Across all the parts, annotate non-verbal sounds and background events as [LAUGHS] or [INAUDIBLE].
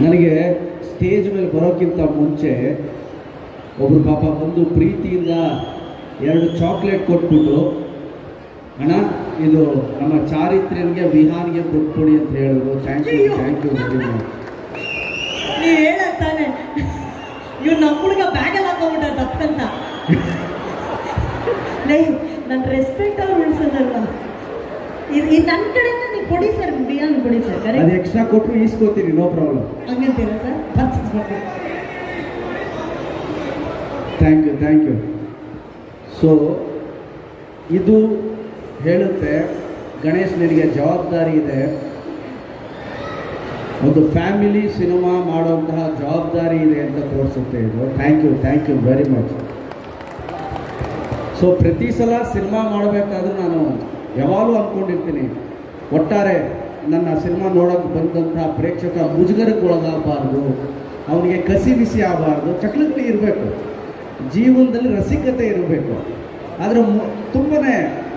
ನನಗೆ ಸ್ಟೇಜ್ ಮೇಲೆ ಬರೋಕ್ಕಿಂತ ಮುಂಚೆ ಒಬ್ಬರು ಪಾಪ ಬಂದು ಪ್ರೀತಿಯಿಂದ ಎರಡು ಚಾಕ್ಲೇಟ್ ಕೊಟ್ಬಿಟ್ಟು ಅಣ್ಣ ಇದು ನಮ್ಮ ಚಾರಿತ್ರ್ಯನಿಗೆ ವಿಹಾನ್ಗೆ ಕೊಟ್ಕೊಡಿ ಅಂತ ಹೇಳಿದ್ರು. Thank you thank you very much ನೀವು ಹೇಳತ್ತಾನೆ ಇವ್ ನಮ್ಮ ಹುಡುಗ ಬ್ಯಾಗಲ್ಲಿ ಹಾಕೊಂಡ್ಬಿಟ್ಟ ತಪ್ಪಂತ. [LAUGHS] ನನ್ನ ರೆಸ್ಪೆಕ್ಟ್ ಅವ್ರು ಉಳಿಸೋದಲ್ಲ ಇದು ನನ್ನ ಕಡೆಯಿಂದ ನೀವು ಕೊಡಿ ಸರ್ ಬಿಯಾನ್ ಕೊಡಿ ಸರ್ ಅದು ಎಕ್ಸ್ಟ್ರಾ ಕೊಟ್ಟರು ಈಸ್ಕೋತೀನಿ no problem ಹಂಗಂತೀರಾ sir? Thank you thank you so ಇದು ಹೇಳುತ್ತೆ ಗಣೇಶ್ ನಿನಗೆ ಜವಾಬ್ದಾರಿ ಇದೆ. ಒಂದು ಫ್ಯಾಮಿಲಿ ಸಿನಿಮಾ ಮಾಡುವಂತಹ ಜವಾಬ್ದಾರಿ ಇದೆ ಅಂತ ತೋರಿಸುತ್ತೆ ಇದು. Thank you thank you very much so ಪ್ರತಿ ಸಲ ಸಿನಿಮಾ ಮಾಡಬೇಕಾದ್ರೂ ನಾನು ಯಾವಾಗಲೂ ಅಂದ್ಕೊಂಡಿರ್ತೀನಿ ಒಟ್ಟಾರೆ ನನ್ನ ಸಿನಿಮಾ ನೋಡೋಕೆ ಬಂದಂಥ ಪ್ರೇಕ್ಷಕ ಮುಜುಗರಕ್ಕೆ ಒಳಗಾಗಬಾರ್ದು, ಅವನಿಗೆ ಕಸಿ ಬಿಸಿ ಆಗಬಾರ್ದು ಚಕ್ಲಕ್ಕಿ ಇರಬೇಕು, ಜೀವನದಲ್ಲಿ ರಸಿಕತೆ ಇರಬೇಕು. ಆದರೆ ತುಂಬಾ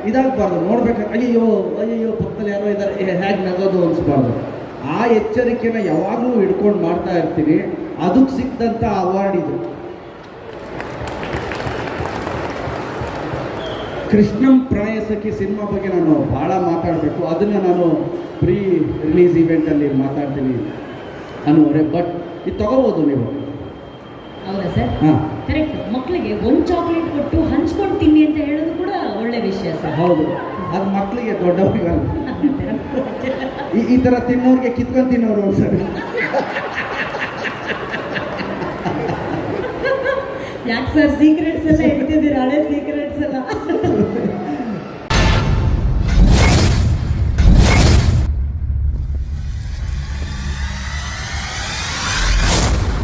ಇದಾಗಬಾರ್ದು, ನೋಡ್ಬೇಕು ಅಯ್ಯೋ ಅಯ್ಯೋ ಪಕ್ಕದಲ್ಲಿ ಯಾರೋ ಇದ್ದಾರೆ ಹೇಗೆ ನಗೋದು ಅನಿಸ್ಬಾರ್ದು. ಆ ಎಚ್ಚರಿಕೆನ ಯಾವಾಗಲೂ ಹಿಡ್ಕೊಂಡು ಮಾಡ್ತಾ ಇರ್ತೀನಿ. ಅದಕ್ಕೆ ಸಿಕ್ಕಂಥ ಅವಾರ್ಡ್ ಇದು. ಕೃಷ್ಣಂ ಪ್ರಾಯಸಕ್ಕೆ ಸಿನಿಮಾ ಬಗ್ಗೆ ನಾನು ಭಾಳ ಮಾತಾಡಬೇಕು. ಅದನ್ನು ನಾನು ಪ್ರೀ ರಿಲೀಸ್ ಇವೆಂಟಲ್ಲಿ ಮಾತಾಡ್ತೀನಿ ಅನ್ನೋರೆ ಬಟ್ ಇದು ತಗೋಬೋದು ನೀವು. ಹೌದಾ ಸರ್? ಹಾಂ. ಕರೆಕ್ಟ್ ಮಕ್ಕಳಿಗೆ ಒಂದು ಚಾಕ್ಲೇಟ್ ಕೊಟ್ಟು ಹಂಚ್ಕೊಂಡು ತಿನ್ನಿ ಅಂತ ಹೇಳೋದು ಕೂಡ ಒಳ್ಳೆ ವಿಷಯ ಸರ್. ಹೌದು. ಅದು ಮಕ್ಕಳಿಗೆ ದೊಡ್ಡವರಿಗೆ ಈ ಥರ ತಿನ್ನೋರಿಗೆ ಕಿತ್ಕೊಂಡು ತಿನ್ನೋರು ಸರ್. ಯಾಕೆ ಸರ್ ಸೀಕ್ರೆಟ್ಸ್ ಎಲ್ಲ ಇಡ್ತಿದ್ದೀರಾ ಹಳೆ ಸೀಕ್ರೆಟ್ಸ್ ಎಲ್ಲ?